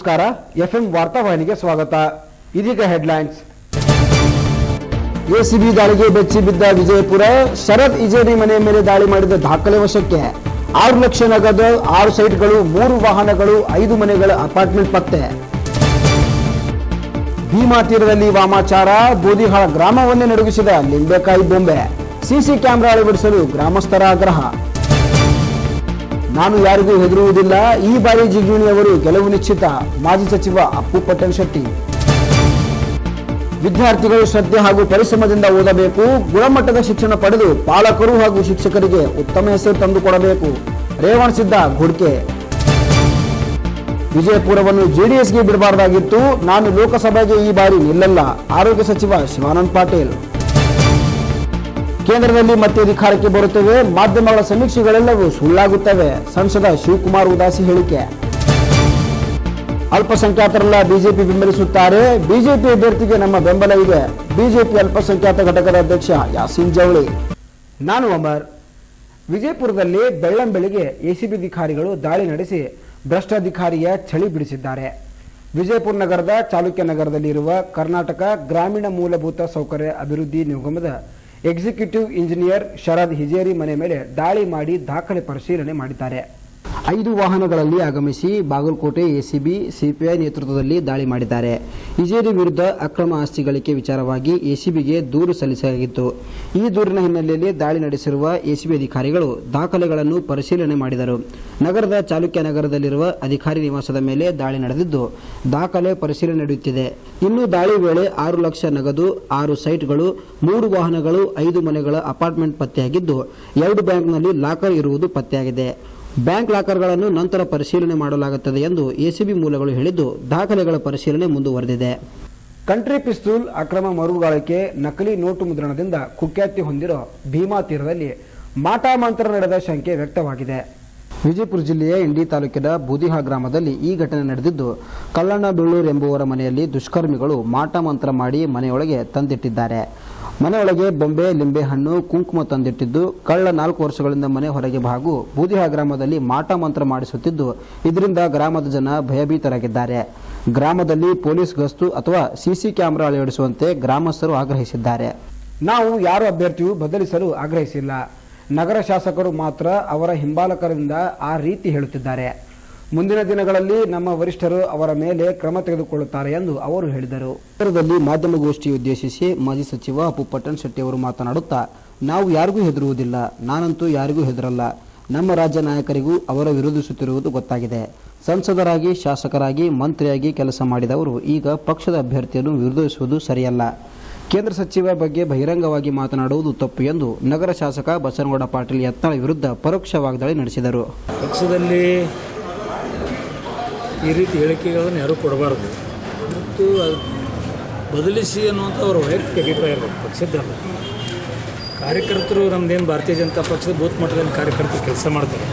ನಮಸ್ಕಾರ. ಎಫ್ಎಂ ವಾರ್ತಾವಾಹಿನಿಗೆ ಸ್ವಾಗತ. ಇದೀಗ ಹೆಡ್ಲೈನ್ಸ್. ಎಸಿಬಿ ದಾಳಿಗೆ ಬೆಚ್ಚಿ ಬಿದ್ದ ವಿಜಯಪುರ ಶರತ್ ಇಜೇರಿ ಮನೆ ಮೇಲೆ ದಾಳಿ ಮಾಡಿದ ದಾಖಲೆ ವಶಕ್ಕೆ ಆರು ಲಕ್ಷ ನಗದು, ಆರು ಸೈಟ್ಗಳು, ಮೂರು ವಾಹನಗಳು, ಐದು ಮನೆಗಳ ಅಪಾರ್ಟ್ಮೆಂಟ್ ಪತ್ತೆ. ಭೀಮಾ ತೀರದಲ್ಲಿ ವಾಮಾಚಾರ, ಬೂದಿಹಾಳ ಗ್ರಾಮವನ್ನೇ ನಡುಗಿಸಿದ ಲಿಂಬೆಕಾಯಿ ಬೊಂಬೆ. ಸಿಸಿ ಕ್ಯಾಮೆರಾ ಅಳವಡಿಸಲು ಗ್ರಾಮಸ್ಥರ ಆಗ್ರಹ. ನಾನು ಯಾರಿಗೂ ಹೆದರುವುದಿಲ್ಲ. ಈ ಬಾರಿ ಜಿಗ್ಗಿಣಿಯವರು ಗೆಲುವು ನಿಶ್ಚಿತ. ಮಾಜಿ ಸಚಿವ ಅಪ್ಪು ಪಟೇಲ್ ಶೆಟ್ಟಿ. ವಿದ್ಯಾರ್ಥಿಗಳು ಶ್ರದ್ಧೆ ಹಾಗೂ ಪರಿಶ್ರಮದಿಂದ ಓದಬೇಕು. ಗುಣಮಟ್ಟದ ಶಿಕ್ಷಣ ಪಡೆದು ಪಾಲಕರು ಹಾಗೂ ಶಿಕ್ಷಕರಿಗೆ ಉತ್ತಮ ಹೆಸರು ತಂದುಕೊಡಬೇಕು. ರೇವಣಸಿದ್ದ ಗುಡ್ಕೆ. ವಿಜಯಪುರವನ್ನು ಜೆಡಿಎಸ್ಗೆ ಬಿಡಬಾರದಾಗಿತ್ತು. ನಾನು ಲೋಕಸಭೆಗೆ ಈ ಬಾರಿ ನಿಲ್ಲಲ್ಲ. ಆರೋಗ್ಯ ಸಚಿವ ಶಿವಾನಂದ್ ಪಾಟೀಲ್. ಕೇಂದ್ರದಲ್ಲಿ ಮತ್ತೆ ಅಧಿಕಾರಕ್ಕೆ ಬರುತ್ತವೆ. ಮಾಧ್ಯಮಗಳ ಸಮೀಕ್ಷೆಗಳೆಲ್ಲವೂ ಸುಳ್ಳಾಗುತ್ತವೆ. ಸಂಸದ ಶಿವಕುಮಾರ್ ಉದಾಸಿ ಹೇಳಿಕೆ. ಅಲ್ಪಸಂಖ್ಯಾತರೆಲ್ಲ ಬಿಜೆಪಿ ಬೆಂಬಲಿಸುತ್ತಾರೆ. ಬಿಜೆಪಿ ಅಭ್ಯರ್ಥಿಗೆ ನಮ್ಮ ಬೆಂಬಲ ಇದೆ. ಬಿಜೆಪಿ ಅಲ್ಪಸಂಖ್ಯಾತ ಘಟಕದ ಅಧ್ಯಕ್ಷ ಯಾಸಿನ್ ಜವಳಿ. ನಾನು ಅಮರ್. ವಿಜಯಪುರದಲ್ಲಿ ಬೆಳ್ಳಂಬೆಳಿಗ್ಗೆ ಎಸಿಬಿ ಅಧಿಕಾರಿಗಳು ದಾಳಿ ನಡೆಸಿ ಭ್ರಷ್ಟಾಧಿಕಾರಿಯ ಚಳಿ ಬಿಡಿಸಿದ್ದಾರೆ. ವಿಜಯಪುರ ನಗರದ ಚಾಲುಕ್ಯ ನಗರದಲ್ಲಿರುವ ಕರ್ನಾಟಕ ಗ್ರಾಮೀಣ ಮೂಲಭೂತ ಸೌಕರ್ಯ ಅಭಿವೃದ್ಧಿ ನಿಗಮದ ಎಕ್ಸಿಕ್ಯೂಟಿವ್ ಇಂಜಿನಿಯರ್ ಶರದ್ ಹಿಜೇರಿ ಮನೆ ಮೇಲೆ ದಾಳಿ ಮಾಡಿ ದಾಖಲೆ ಪರಿಶೀಲನೆ ಮಾಡಿದ್ದಾರೆ. ಐದು ವಾಹನಗಳಲ್ಲಿ ಆಗಮಿಸಿ ಬಾಗಲಕೋಟೆ ಎಸಿಬಿ, ಸಿಪಿಐ ನೇತೃತ್ವದಲ್ಲಿ ದಾಳಿ ಮಾಡಿದ್ದಾರೆ. ಇಜೇರಿ ವಿರುದ್ಧ ಅಕ್ರಮ ಆಸ್ತಿ ಗಳಿಕೆ ವಿಚಾರವಾಗಿ ಎಸಿಬಿಗೆ ದೂರು ಸಲ್ಲಿಸಲಾಗಿತ್ತು. ಈ ದೂರಿನ ಹಿನ್ನೆಲೆಯಲ್ಲಿ ದಾಳಿ ನಡೆಸಿರುವ ಎಸಿಬಿ ಅಧಿಕಾರಿಗಳು ದಾಖಲೆಗಳನ್ನು ಪರಿಶೀಲನೆ ಮಾಡಿದರು. ನಗರದ ಚಾಲುಕ್ಯ ನಗರದಲ್ಲಿರುವ ಅಧಿಕಾರಿ ನಿವಾಸದ ಮೇಲೆ ದಾಳಿ ನಡೆದಿದ್ದು, ದಾಖಲೆ ಪರಿಶೀಲನೆ ನಡೆಯುತ್ತಿದೆ. ಇನ್ನು ದಾಳಿ ವೇಳೆ ಆರು ಲಕ್ಷ ನಗದು, ಆರು ಸೈಟ್ಗಳು, ಮೂರು ವಾಹನಗಳು, ಐದು ಮನೆಗಳ ಅಪಾರ್ಟ್ಮೆಂಟ್ ಪತ್ತೆಯಾಗಿದ್ದು, ಎರಡು ಬ್ಯಾಂಕ್ನಲ್ಲಿ ಲಾಕರ್ ಇರುವುದು ಪತ್ತೆಯಾಗಿದೆ. ಬ್ಯಾಂಕ್ ಲಾಕರ್ಗಳನ್ನು ನಂತರ ಪರಿಶೀಲನೆ ಮಾಡಲಾಗುತ್ತದೆ ಎಂದು ಎಸಿಬಿ ಮೂಲಗಳು ಹೇಳಿದ್ದು, ದಾಖಲೆಗಳ ಪರಿಶೀಲನೆ ಮುಂದುವರೆದಿದೆ. ಕಂಟ್ರಿ ಪಿಸ್ತೂಲ್ ಅಕ್ರಮ ಮರುಗಾಳಿಕೆ, ನಕಲಿ ನೋಟು ಮುದ್ರಣದಿಂದ ಕುಖ್ಯಾತಿ ಹೊಂದಿರೋ ಭೀಮಾ ತೀರದಲ್ಲಿ ಮಾಟಾಮಂತ್ರ ನಡೆದ ಶಂಕೆ ವ್ಯಕ್ತವಾಗಿದೆ. ವಿಜಯಪುರ ಜಿಲ್ಲೆಯ ಇಂಡಿ ತಾಲೂಕಿನ ಬೂದಿಹಾ ಗ್ರಾಮದಲ್ಲಿ ಈ ಘಟನೆ ನಡೆದಿದ್ದು, ಕಲ್ಲಣ್ಣ ಬೆಳ್ಳೂರ್ ಎಂಬುವರ ಮನೆಯಲ್ಲಿ ದುಷ್ಕರ್ಮಿಗಳು ಮಾಟ ಮಂತ್ರ ಮಾಡಿ ಮನೆಯೊಳಗೆ ತಂದಿಟ್ಟಿದ್ದಾರೆ. ಮನೆಯೊಳಗೆ ಬೊಂಬೆ, ಲಿಂಬೆಹಣ್ಣು, ಕುಂಕುಮ ತಂದಿಟ್ಟಿದ್ದು, ಕಳ್ಳ ನಾಲ್ಕು ವರ್ಷಗಳಿಂದ ಮನೆ ಹೊರಗೆ ಹಾಗೂ ಬೂದಿಹಾ ಗ್ರಾಮದಲ್ಲಿ ಮಾಟ ಮಂತ್ರ ಮಾಡಿಸುತ್ತಿದ್ದು, ಇದರಿಂದ ಗ್ರಾಮದ ಜನ ಭಯಭೀತರಾಗಿದ್ದಾರೆ. ಗ್ರಾಮದಲ್ಲಿ ಪೊಲೀಸ್ ಗಸ್ತು ಅಥವಾ ಸಿಸಿ ಕ್ಯಾಮೆರಾ ಅಳವಡಿಸುವಂತೆ ಗ್ರಾಮಸ್ಥರು ಆಗ್ರಹಿಸಿದ್ದಾರೆ. ನಾವು ಯಾರು ಅಭ್ಯರ್ಥಿಯು ಬದಲಿಸಲು ಆಗ್ರಹಿಸಿಲ್ಲ. ನಗರ ಶಾಸಕರು ಮಾತ್ರ ಅವರ ಹಿಂಬಾಲಕರಿಂದ ಆ ರೀತಿ ಹೇಳುತ್ತಿದ್ದಾರೆ. ಮುಂದಿನ ದಿನಗಳಲ್ಲಿ ನಮ್ಮ ವರಿಷ್ಠರು ಅವರ ಮೇಲೆ ಕ್ರಮ ತೆಗೆದುಕೊಳ್ಳುತ್ತಾರೆ ಎಂದು ಅವರು ಹೇಳಿದರು. ನಗರದಲ್ಲಿ ಮಾಧ್ಯಮಗೋಷ್ಠಿ ಉದ್ದೇಶಿಸಿ ಮಾಜಿ ಸಚಿವ ಅಪ್ಪು ಪಟ್ಟಣ್ ಶೆಟ್ಟಿ ಅವರು ಮಾತನಾಡುತ್ತಾ, ನಾವು ಯಾರಿಗೂ ಹೆದರುವುದಿಲ್ಲ, ನಾನಂತೂ ಯಾರಿಗೂ ಹೆದರಲ್ಲ. ನಮ್ಮ ರಾಜ್ಯ ನಾಯಕರಿಗೂ ಅವರ ವಿರೋಧಿಸುತ್ತಿರುವುದು ಗೊತ್ತಾಗಿದೆ. ಸಂಸದರಾಗಿ, ಶಾಸಕರಾಗಿ, ಮಂತ್ರಿಯಾಗಿ ಕೆಲಸ ಮಾಡಿದವರು ಈಗ ಪಕ್ಷದ ಅಭ್ಯರ್ಥಿಯನ್ನು ವಿರೋಧಿಸುವುದು ಸರಿಯಲ್ಲ. ಕೇಂದ್ರ ಸಚಿವ ಬಗ್ಗೆ ಬಹಿರಂಗವಾಗಿ ಮಾತನಾಡುವುದು ತಪ್ಪು ಎಂದು ನಗರ ಶಾಸಕ ಬಸನಗೌಡ ಪಾಟೀಲ್ ಯತ್ನಾಳ್ ವಿರುದ್ಧ ಪರೋಕ್ಷ ವಾಗ್ದಾಳಿ ನಡೆಸಿದರು. ಪಕ್ಷದಲ್ಲಿ ಈ ರೀತಿ ಹೇಳಿಕೆಗಳನ್ನು ಯಾರೂ ಕೊಡಬಾರದು. ಮತ್ತು ಬದಲಿಸಿ ಅನ್ನುವಂಥ ಅವರ ವೈಯಕ್ತಿಕ ಅಭಿಪ್ರಾಯ ಇರಬೇಕು ಪಕ್ಷದ್ದಲ್ಲ ಕಾರ್ಯಕರ್ತರು ನಮ್ಮದೇನು ಭಾರತೀಯ ಜನತಾ ಪಕ್ಷದ ಬೂತ್ ಮಟ್ಟದಲ್ಲಿ ಕಾರ್ಯಕರ್ತರು ಕೆಲಸ ಮಾಡ್ತಾರೆ.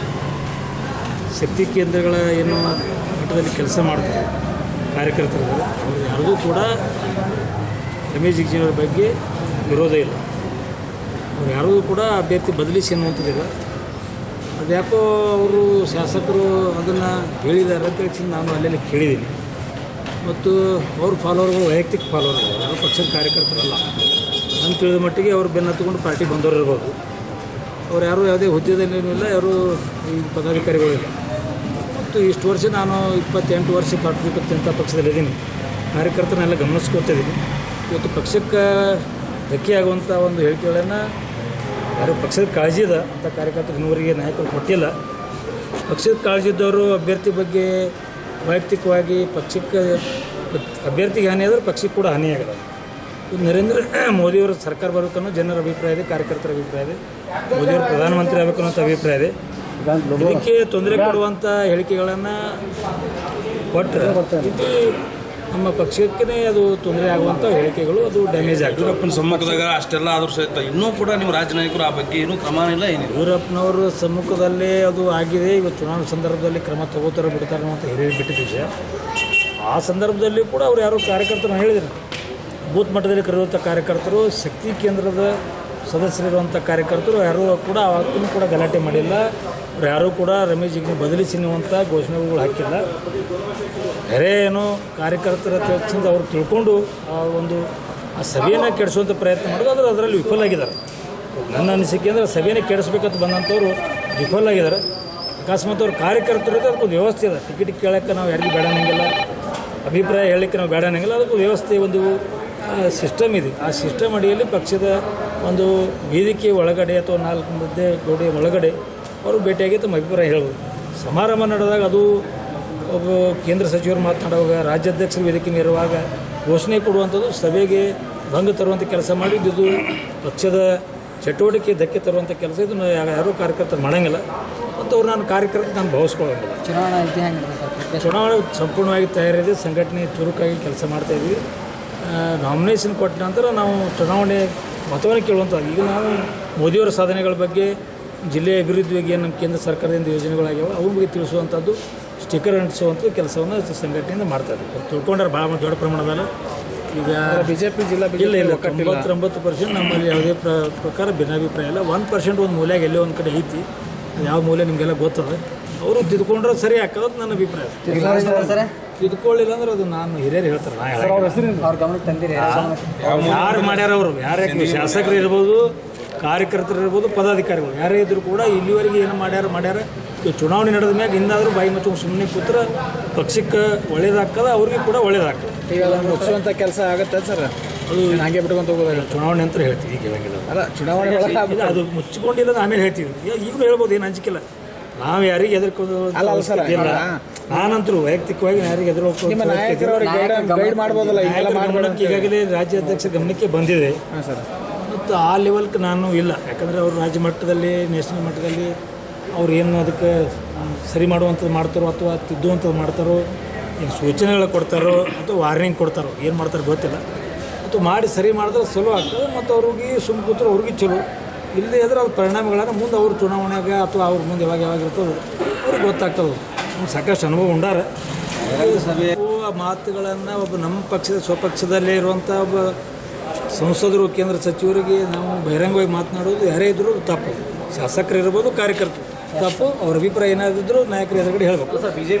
ಶಕ್ತಿ ಕೇಂದ್ರಗಳ ಏನು ಮಟ್ಟದಲ್ಲಿ ಕೆಲಸ ಮಾಡ್ತಾರೆ ಕಾರ್ಯಕರ್ತರು. ಯಾರಿಗೂ ಕೂಡ ರಮೇಶ್ ಜಿಗಜಿನವ್ರ ಬಗ್ಗೆ ವಿರೋಧ ಇಲ್ಲ. ಅವ್ರು ಯಾರೂ ಕೂಡ ಅಭ್ಯರ್ಥಿ ಬದಲಿಸಿ ಅನ್ನುವಂಥದ್ದಿಲ್ಲ. ಅದ್ಯಾಕೋ ಅವರು ಶಾಸಕರು ಅದನ್ನು ಹೇಳಿದ್ದಾರೆ ಅಂತ ಹೇಳಿ ನಾನು ಅಲ್ಲೆಲ್ಲ ಕೇಳಿದ್ದೀನಿ. ಮತ್ತು ಅವ್ರ ಫಾಲೋವರ್ಗಳು ವೈಯಕ್ತಿಕ ಫಾಲೋವರ್ಗಳು, ಯಾರು ಪಕ್ಷದ ಕಾರ್ಯಕರ್ತರಲ್ಲ. ನಾನು ತಿಳಿದ ಮಟ್ಟಿಗೆ ಅವ್ರು ಬೆನ್ನತ್ತುಕೊಂಡು ಪಾರ್ಟಿ ಬಂದವರು ಇರ್ಬೋದು. ಅವ್ರು ಯಾರು ಯಾವುದೇ ಹುದ್ದೆದಲ್ಲೇನೂ ಇಲ್ಲ, ಯಾರು ಈ ಪದಾಧಿಕಾರಿಗಳಿಲ್ಲ ಮತ್ತು ಇಷ್ಟು ವರ್ಷ ನಾನು ಇಪ್ಪತ್ತೆಂಟು ವರ್ಷ ಪಾರ್ಟಿ ಇಪ್ಪತ್ತೆಂಥ ಪಕ್ಷದಲ್ಲಿದ್ದೀನಿ. ಕಾರ್ಯಕರ್ತರನ್ನೆಲ್ಲ ಗಮನಿಸ್ಕೊತಿದ್ದೀನಿ ಇವತ್ತು ಪಕ್ಷಕ್ಕೆ ಧಕ್ಕೆ ಆಗುವಂಥ ಒಂದು ಹೇಳಿಕೆಗಳನ್ನು ಯಾರು ಪಕ್ಷದ ಕಾಳಜಿ ಇದೆ ಅಂತ ಕಾರ್ಯಕರ್ತರು ಇನ್ನೂವರೆಗೆ ನಾಯಕರು ಕೊಟ್ಟಿಲ್ಲ. ಪಕ್ಷದ ಕಾಳಜಿ ಇದ್ದವರು ಅಭ್ಯರ್ಥಿ ಬಗ್ಗೆ ವೈಯಕ್ತಿಕವಾಗಿ ಪಕ್ಷಕ್ಕೆ ಅಭ್ಯರ್ಥಿಗೆ ಹಾನಿ ಆದರೆ ಪಕ್ಷಕ್ಕೆ ಕೂಡ ಹಾನಿಯಾಗಲ್ಲ ಇದು ನರೇಂದ್ರ ಮೋದಿಯವರು ಸರ್ಕಾರ ಬರಬೇಕನ್ನೋ ಜನರ ಅಭಿಪ್ರಾಯ ಇದೆ, ಕಾರ್ಯಕರ್ತರ ಅಭಿಪ್ರಾಯ ಇದೆ. ಮೋದಿಯವರು ಪ್ರಧಾನಮಂತ್ರಿ ಆಗಬೇಕು ಅನ್ನೋಂಥ ಅಭಿಪ್ರಾಯ ಇದೆ. ಇದಕ್ಕೆ ತೊಂದರೆ ಕೊಡುವಂಥ ಹೇಳಿಕೆಗಳನ್ನು ಕೊಟ್ಟರೆ ನಮ್ಮ ಪಕ್ಷಕ್ಕೇ ಅದು ತೊಂದರೆ ಆಗುವಂಥ ಹೇಳಿಕೆಗಳು ಅದು ಡ್ಯಾಮೇಜ್ ಆಗ್ತದೆ ಯಡಿಯೂರಪ್ಪನ ಸಮ್ಮುಖದಾಗ ಅಷ್ಟೆಲ್ಲ ಆದರೂ ಸಹಿತ ಇನ್ನೂ ಕೂಡ ನಿಮ್ಮ ರಾಜನಾಯಕರು ಆ ಬಗ್ಗೆ ಏನೂ ಕ್ರಮ ಇಲ್ಲ ಏನಿಲ್ಲ? ಯಡಿಯೂರಪ್ಪನವರ ಸಮ್ಮುಖದಲ್ಲೇ ಅದು ಆಗಿದೆ. ಇವತ್ತು ಚುನಾವಣೆ ಸಂದರ್ಭದಲ್ಲಿ ಕ್ರಮ ತಗೋತಾರೆ ಬಿಡ್ತಾರೆ ಅಂತ ಹೇಳಿ ಬಿಟ್ಟಿದ್ದೀವಿ ವಿಷಯ. ಆ ಸಂದರ್ಭದಲ್ಲಿ ಕೂಡ ಅವ್ರು ಯಾರು ಕಾರ್ಯಕರ್ತರು ಹೇಳಿದ್ರು. ಬೂತ್ ಮಟ್ಟದಲ್ಲಿ ಕರೆಯುವಂಥ ಕಾರ್ಯಕರ್ತರು ಶಕ್ತಿ ಕೇಂದ್ರದ ಸದಸ್ಯರಿರುವಂಥ ಕಾರ್ಯಕರ್ತರು ಯಾರೂ ಕೂಡ ಅವತ್ತೂ ಕೂಡ ಗಲಾಟೆ ಮಾಡಿಲ್ಲ. ಅವ್ರು ಯಾರೂ ಕೂಡ ರಮೇಶ್ ಜಿಗ್ನಿ ಬದಲಿಸಿ ನಿಂತ ಘೋಷಣೆಗಳು ಹಾಕಿಲ್ಲ. ಬೇರೆ ಏನೋ ಕಾರ್ಯಕರ್ತರ ತಕ್ಷಣ ಅವ್ರು ತಿಳ್ಕೊಂಡು ಆ ಒಂದು ಆ ಸಭೆಯನ್ನು ಕೆಡಿಸುವಂಥ ಪ್ರಯತ್ನ ಮಾಡೋದು ಆದರೆ ಅದರಲ್ಲಿ ವಿಫಲಾಗಿದ್ದಾರೆ ನನ್ನ ಅನಿಸಿಕೆ ಅಂದರೆ ಸಭೆನೇ ಕೆಡಿಸ್ಬೇಕಂತ ಬಂದಂಥವ್ರು ವಿಫಲಾಗಿದ್ದಾರೆ ಅಕಸ್ಮಾತ್ ಅವ್ರು ಕಾರ್ಯಕರ್ತರು ಅದಕ್ಕೊಂದು ವ್ಯವಸ್ಥೆ ಇದೆ. ಟಿಕೆಟ್ ಕೇಳೋಕ್ಕೆ ನಾವು ಯಾರಿಗೂ ಬೇಡ ಅನ್ನಂಗಿಲ್ಲ. ಅಭಿಪ್ರಾಯ ಹೇಳಲಿಕ್ಕೆ ನಾವು ಬೇಡ ಅನ್ನಂಗಿಲ್ಲ. ಅದಕ್ಕೊಂದು ವ್ಯವಸ್ಥೆ ಒಂದು ಸಿಸ್ಟಮ್ ಇದೆ. ಆ ಸಿಸ್ಟಮ್ ಅಡಿಯಲ್ಲಿ ಪಕ್ಷದ ಒಂದು ವೇದಿಕೆ ಒಳಗಡೆ ಅಥವಾ ನಾಲ್ಕು ಮುದ್ದೆ ಗೋಡೆ ಒಳಗಡೆ ಅವರು ಭೇಟಿಯಾಗಿ ತಮ್ಮ ಅಭಿಪ್ರಾಯ ಹೇಳೋದು ಸಮಾರಂಭ ನಡೆದಾಗ ಅದು ಒಬ್ಬ ಕೇಂದ್ರ ಸಚಿವರು ಮಾತನಾಡುವಾಗ ರಾಜ್ಯಾಧ್ಯಕ್ಷರು ವೇದಿಕೆ ಇರುವಾಗ ಘೋಷಣೆ ಕೊಡುವಂಥದ್ದು ಸಭೆಗೆ ಭಂಗ ತರುವಂಥ ಕೆಲಸ ಮಾಡಿದ್ದು ಪಕ್ಷದ ಚಟುವಟಿಕೆ ಧಕ್ಕೆ ತರುವಂಥ ಕೆಲಸ. ಇದನ್ನು ಯಾರೂ ಕಾರ್ಯಕರ್ತರು ಮಾಡೋಂಗಿಲ್ಲ. ಮತ್ತು ಅವ್ರು ನಾನು ಕಾರ್ಯಕರ್ತ ನಾನು ಭಾವಿಸ್ಕೊಳ್ಳೋಂಗಿಲ್ಲ. ಚುನಾವಣಾ ಚುನಾವಣೆ ಸಂಪೂರ್ಣವಾಗಿ ತಯಾರಿದೆ. ಸಂಘಟನೆ ಚುರುಕಾಗಿ ಕೆಲಸ ಮಾಡ್ತಾಯಿದ್ವಿ ನಾಮಿನೇಷನ್ ಕೊಟ್ಟ ನಂತರ ನಾವು ಚುನಾವಣೆ ಮತವನ್ನು ಕೇಳುವಂಥದ್ದು. ಈಗ ನಾವು ಮೋದಿಯವರ ಸಾಧನೆಗಳ ಬಗ್ಗೆ ಜಿಲ್ಲೆಯ ಅಭಿವೃದ್ಧಿ ಬಗ್ಗೆ ಏನು ನಮ್ಮ ಕೇಂದ್ರ ಸರ್ಕಾರದಿಂದ ಯೋಜನೆಗಳಾಗ್ಯಾವ ಅವು ಬಗ್ಗೆ ತಿಳಿಸುವಂಥದ್ದು ಸ್ಟಿಕ್ಕರ್ ಅಂಟಿಸುವಂಥ ಕೆಲಸವನ್ನು ಸಂಘಟನೆಯಿಂದ ಮಾಡ್ತಾ ಇದ್ದೀವಿ ತಿಳ್ಕೊಂಡ್ರೆ ಭಾಳ ದೊಡ್ಡ ಪ್ರಮಾಣದಲ್ಲಿ. ಈಗ ಬಿ ಜೆ ಪಿ ಜಿಲ್ಲಾ ಇಲ್ಲ ಇಲ್ಲ ತೊಂಬತ್ತೊಂಬತ್ತು ಪರ್ಸೆಂಟ್ ನಮ್ಮಲ್ಲಿ ಯಾವುದೇ ಪ್ರ ಪ್ರಕಾರ ಭಿನ್ನಾಭಿಪ್ರಾಯ ಇಲ್ಲ. ಒನ್ ಪರ್ಸೆಂಟ್ ಒಂದು ಮೂಲ್ಯಾಗ ಎಲ್ಲೋ ಒಂದು ಕಡೆ ಐತಿ. ಯಾವ ಮೂಲೆ ನಿಮಗೆಲ್ಲ ಗೊತ್ತದ. ಅವರು ತಿದ್ಕೊಂಡ್ರೆ ಸರಿ ಹಾಕೋದು ನನ್ನ ಅಭಿಪ್ರಾಯ. ಸರ್. ತಿದ್ಕೊಳ್ಳಿಲ್ಲ ಅಂದ್ರೆ ಅದು ನಾನು ಹಿರಿಯರು ಹೇಳ್ತಾರೆ. ನಾ ಹೇಳಂಗಿಲ್ಲ. ಅವ್ರ ಗಮನಕ್ಕೆ ತಂದಿರಿ ಯಾರು ಮಾಡ್ಯಾರ ಅವರು? ಯಾರೇ ಶಾಸಕರು ಇರ್ಬೋದು ಕಾರ್ಯಕರ್ತರು ಇರ್ಬೋದು ಪದಾಧಿಕಾರಿಗಳು. ಯಾರೇ ಇದ್ರು ಕೂಡ ಇಲ್ಲಿವರೆಗೆ ಏನು ಮಾಡ್ಯಾರ ಮಾಡ್ಯಾರ. ಈ ಚುನಾವಣೆ ನಡೆದ ಮ್ಯಾಗ ಇನ್ನಾದರೂ ಬಾಯಿ ಮತ್ತು ಸುಮ್ಮನೆ ಕೂತ್ರ ಪಕ್ಷಕ್ಕೆ ಒಳ್ಳೇದಾಗ್ತದ ಅವ್ರಿಗೆ ಕೂಡ ಒಳ್ಳೇದಾಗ್ತದೆ. ಕೆಲಸ ಆಗುತ್ತೆ ಸರ್. ಅದು ಹಾಗೆ ಬಿಟ್ಕೊಂತ ಹೋಗೋದಾಗ ಚುನಾವಣೆ ಅಂತ ಹೇಳ್ತೀವಿ ಈಗ ಹೇಳಂಗಿಲ್ಲ ಅಲ್ಲ ಚುನಾವಣೆ ಒಳಗೆ ಇದು ಅದು ಮುಚ್ಚಿಕೊಂಡಿಲ್ಲ ಅಂದ್ರೆ ಆಮೇಲೆ ಹೇಳ್ತೀವಿ. ಈಗ- ಈಗಲೂ ಹೇಳ್ಬೋದು ಏನು ಅಂಜಿಕಿಲ್ಲ ನಾವು ಯಾರಿಗೆ ಹೆದರ್ಕೊಂಡು ಅಲ್ಲ, ಅಲ್ಲ ಸರ್, ಇಲ್ಲ. ನಾನಂತರೂ ವೈಯಕ್ತಿಕವಾಗಿ ಯಾರಿಗೆ ನಿಮ್ಮ ನಾಯಕರು ಅವ್ರಿಗೆ ಗೈಡ್ ಗೈಡ್ ಮಾಡ್ಬೋದಲ್ಲ ಈಗೆಲ್ಲ ಮಾಡ್ಬೇಡ ಗಮನಕ್ಕೆ ಈಗಾಗಲೇ ರಾಜ್ಯಾಧ್ಯಕ್ಷ ಗಮನಕ್ಕೆ ಬಂದಿದೆ. ಸರ್. ಮತ್ತು ಆ ಲೆವೆಲ್ಗೆ ನಾನು ಇಲ್ಲ. ಯಾಕಂದರೆ ಅವರು ರಾಜ್ಯ ಮಟ್ಟದಲ್ಲಿ ನ್ಯಾಷನಲ್ ಮಟ್ಟದಲ್ಲಿ ಅವ್ರು ಏನು ಅದಕ್ಕೆ ಸರಿ ಮಾಡುವಂಥದ್ದು ಮಾಡ್ತಾರೋ ಅಥವಾ ತಿದ್ದುವಂಥದ್ದು ಮಾಡ್ತಾರೋ ಏನು ಸೂಚನೆಗಳು ಕೊಡ್ತಾರೋ ಅಥವಾ ವಾರ್ನಿಂಗ್ ಕೊಡ್ತಾರೋ ಏನು ಮಾಡ್ತಾರೋ ಗೊತ್ತಿಲ್ಲ. ಮತ್ತು ಮಾಡಿ ಸರಿ ಮಾಡಿದ್ರೆ ಚಲೋ ಆಗ್ತದೆ. ಮತ್ತು ಅವ್ರಿಗೆ ಸುಮ್ಮ ಕೂತ್ರೆ ಅವ್ರಿಗೆ ಚಲೋ. ಇಲ್ಲದೆ ಇದ್ರೆ ಅವ್ರ ಪರಿಣಾಮಗಳನ್ನು ಮುಂದೆ ಅವ್ರ ಚುನಾವಣೆಗೆ ಅಥವಾ ಅವ್ರ ಮುಂದೆ ಯಾವಾಗ ಯಾವಾಗ ಇರ್ತದೆ ಅವ್ರಿಗೆ ಗೊತ್ತಾಗ್ತದೆ. ಸಾಕಷ್ಟು ಅನುಭವ ಉಂಡಾರೆ. ಮಾತುಗಳನ್ನು ಒಬ್ಬ ನಮ್ಮ ಪಕ್ಷದ ಸ್ವಪಕ್ಷದಲ್ಲೇ ಇರುವಂಥ ಒಬ್ಬ ಸಂಸದರು ಕೇಂದ್ರ ಸಚಿವರಿಗೆ ನಾವು ಬಹಿರಂಗವಾಗಿ ಮಾತನಾಡೋದು ಯಾರೇ ಇದ್ದರೂ ತಪ್ಪು. ಶಾಸಕರು ಇರ್ಬೋದು ಕಾರ್ಯಕರ್ತರು ತಪ್ಪು. ಅವ್ರ ಅಭಿಪ್ರಾಯ ಏನಾದಿದ್ರು ನಾಯಕರು ಎದುರುಗಡೆ ಹೇಳಬೇಕು.